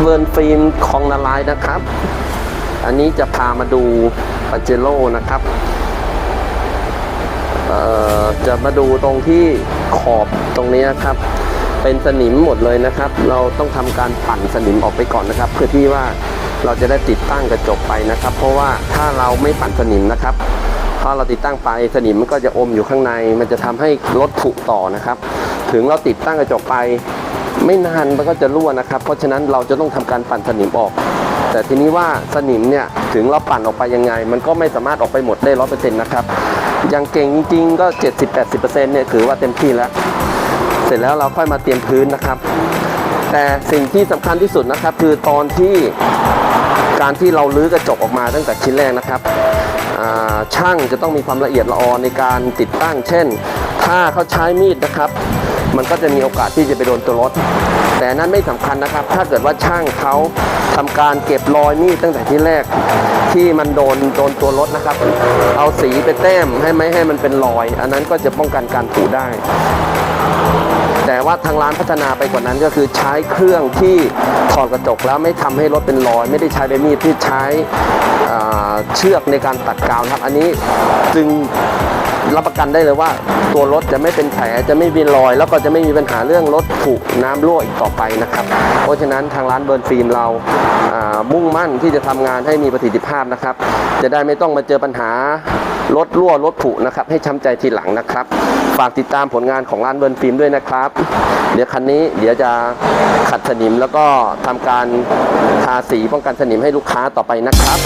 เวอร์ฟิล์มคองนาลายณ์นะครับ อันนี้จะพามาดูปาเจโร่นะครับเอ่อจะมาดูตรงที่ขอบตรงนี้นะครับ เป็นสนิมหมดเลยนะครับ เราต้องทำการปั่นสนิมออกไปก่อนนะครับ เพื่อที่ว่าเราจะได้ติดตั้งกระจกไปนะครับ เพราะว่าถ้าเราไม่ปั่นสนิมนะครับพอเราติดตั้งไปสนิมมันก็จะอมอยู่ข้างใน มันจะทำให้รถผุต่อนะครับ ถึงเราติดตั้งกระจกไป ไม่นานมันก็จะรั่วนะครับ เพราะฉะนั้นเราจะต้องทำการปั่นสนิมออก แต่ทีนี้ว่าสนิมเนี่ยถึงเราปั่นออกไปยังไง มันก็ไม่สามารถออกไปหมดได้ร้อยเปอร์เซ็นต์นะครับยังเก่งจริงๆก็ 70-80%เนี่ยถือว่าเต็มที่แล้ว เสร็จแล้วเราค่อยมาเตรียมพื้นนะครับ แต่สิ่งที่สำคัญที่สุดนะครับ คือตอนที่การที่เราลื้อกระจกออกมาตั้งแต่ชิ้นแรกนะครับช่างจะต้องมีความละเอียดละออในการติดตั้ง เช่น ถ้าเขาใช้มีดนะครับ มันก็จะมีโอกาสที่จะไปโดนตัวรถ แต่นั้นไม่สำคัญนะครับ ถ้าเกิดว่าช่างเขาทำการเก็บรอยมีดตั้งแต่ที่แรกที่มันโดนโดนตัวรถนะครับ เอาสีไปแต้มให้ไม่ให้มันเป็นรอย อันนั้นก็จะป้องกันการผุได้ แต่ว่าทางร้านพัฒนาไปกว่านั้นก็คือใช้เครื่องที่ถอดกระจกแล้วไม่ทำให้รถเป็นรอย ไม่ได้ใช้ใบมีดที่ใช้เชือกในการตัดกาวครับ อันนี้จึง รับประกันได้เลยว่า ตัวรถจะไม่เป็นแผลจะไม่มีรอย แล้วก็จะไม่มีปัญหาเรื่องรถผุน้ำรั่วอีกต่อไปนะครับ เพราะฉะนั้นทางร้านเบิร์นฟิล์มเรามุ่งมั่นที่จะทำงานให้มีประสิทธิภาพนะครับ จะได้ไม่ต้องมาเจอปัญหารถรั่วรถผุนะครับให้ช้ำใจทีหลังนะครับ ฝากติดตามผลงานของร้านเบิร์นฟิล์มด้วยนะครับ เดี๋ยวคันนี้เดี๋ยวจะขัดสนิมแล้วก็ทำการทาสีป้องกันสนิมให้ลูกค้าต่อไปนะครับ